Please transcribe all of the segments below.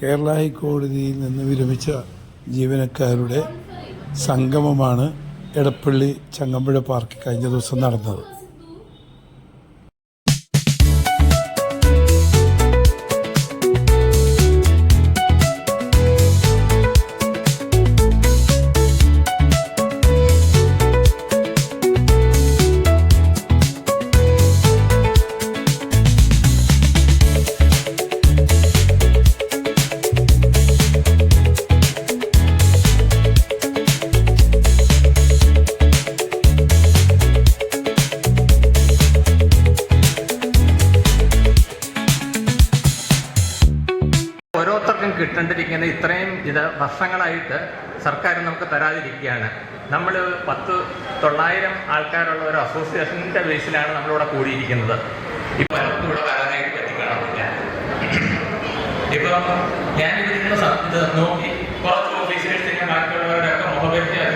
കേരള ഹൈക്കോടതിയിൽ നിന്ന് വിരമിച്ച ജീവനക്കാരുടെ സംഗമമാണ് എടപ്പള്ളി ചങ്ങമ്പുഴ പാർക്കിൽ കഴിഞ്ഞ ദിവസം നടന്നത്. ഓരോരുത്തർക്കും കിട്ടേണ്ടിരിക്കുന്ന ഇത്രയും ഇത് വർഷങ്ങളായിട്ട് സർക്കാർ നമുക്ക് തരാതിരിക്കുകയാണ്. നമ്മൾ പത്ത് തൊള്ളായിരം ആൾക്കാരുള്ള ഒരു അസോസിയേഷന്റെ ബേസിലാണ് നമ്മളിവിടെ കൂടിയിരിക്കുന്നത്. ഇപ്പം പലർക്കും ഇവിടെ വരാനായിട്ട് പറ്റിക്കാണില്ല ഇപ്പം സ- ഇത് നോക്കി. കുറച്ച് ഓഫീസേഴ്സിനെ ഒക്കെ മുഖപരിചയം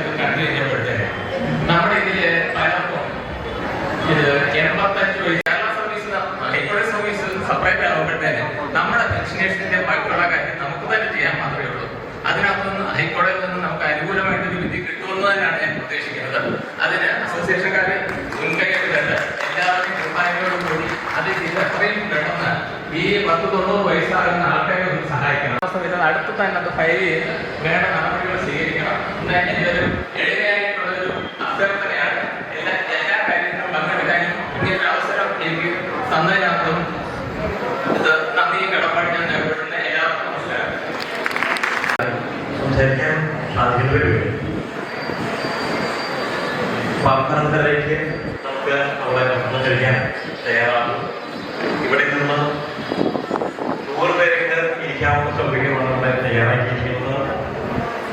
തന്നെ ചെയ്യാൻ മാത്രമേ ഉള്ളൂ. അതിനകത്തുനിന്ന് ഹൈക്കോടതിയിൽ നിന്ന് നമുക്ക് അനുകൂലമായിട്ട് ഒരു വിധി കിട്ടുമെന്ന് തന്നെയാണ് ഞാൻ പ്രതീക്ഷിക്കുന്നത് അതിന് അസോസിയേഷൻകാരെ മുൻകൈയെടുത്തിട്ട് എല്ലാവരുടെയും കുർബാനയോടും കൂടി അത് ചെയ്ത് എത്രയും പെട്ടെന്ന് ഈ പത്ത് തൊണ്ണൂറ് വയസ്സാകുന്ന ആൾക്കാരെ ഒന്ന് സഹായിക്കണം. അടുത്ത് തന്നെ അത് ഫയൽ ചെയ്ത് വേണ്ട നടപടികൾ സ്വീകരിക്കണം. എന്നാൽ എന്റെ എളിമയായിട്ടുള്ള സംസാരിക്കാൻ സാധിക്കുന്നവരുണ്ട് പത്തനംതിട്ടയിലേക്ക് നമുക്ക് അവിടെ ഭക്ഷണം കഴിക്കാൻ തയ്യാറാകും ഇവിടെ നിന്ന് നൂറ് പേരൊക്കെ ഇരിക്കാവുന്ന സൗകര്യമാണ് നമ്മൾ തയ്യാറാക്കിയിരിക്കുന്നത്.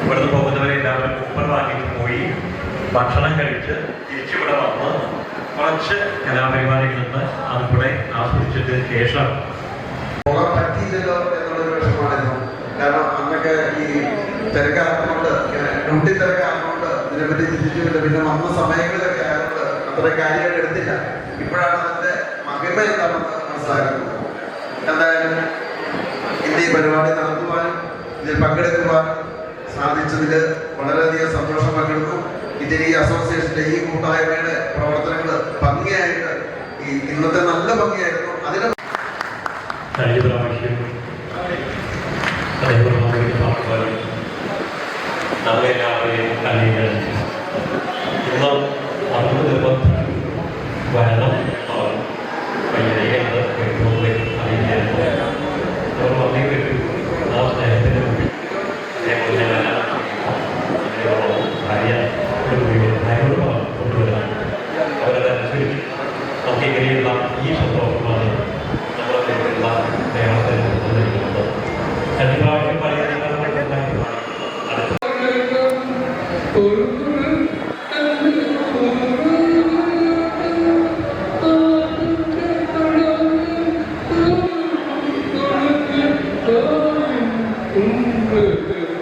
ഇവിടുന്ന് പോകുന്നവരെ എല്ലാവരും കൂപ്പൺ വാങ്ങിയിട്ട് പോയി ഭക്ഷണം കഴിച്ച് തിരിച്ചിവിടെ വന്ന് കുറച്ച് കലാപരിപാടികളിൽ നിന്ന് അതുകൂടെ ആസ്വദിച്ചിട്ട് ശേഷം. പോകാൻ പറ്റിയില്ലല്ലോ എന്നുള്ളൊരു വിഷമമായിരുന്നു അന്നൊക്കെ ഈ തിരക്കാറുണ്ട് ഇങ്ങനെ ഡ്യൂട്ടി തിരക്കാറുണ്ട് ഇതിനെപ്പറ്റി ചിന്തിച്ചിട്ടുണ്ട് പിന്നെ വന്ന സമയങ്ങളിലൊക്കെ ആയതുകൊണ്ട് അത്ര കാര്യമായിട്ട് എടുത്തില്ല. ഇപ്പോഴാണ് അതിന്റെ മഹിമ എന്താണെന്ന് മനസ്സിലാക്കുന്നത്. എന്തായാലും ഇന്ന് ഈ പരിപാടി നടത്തുവാനും ഇതിൽ പങ്കെടുക്കുവാനും സാധിച്ചതിൽ വളരെയധികം സന്തോഷം പങ്കെടുക്കും. ഇതിൽ ഈ അസോസിയേഷന്റെ ഈ കൂട്ടായ്മയുടെ പ്രവർത്തനങ്ങൾ ഭംഗിയായിട്ട് ഈ ഇന്നത്തെ നല്ല ഭംഗിയായിരുന്നു. അതിന് കഴിഞ്ഞ പ്രാവശ്യം അതേപോലെ നമുക്ക് പാട്ടുപാടി നമ്മളെല്ലാവരെയും കണ്ണീരണിച്ചു ഇന്ന് നിർബന്ധം വരണം.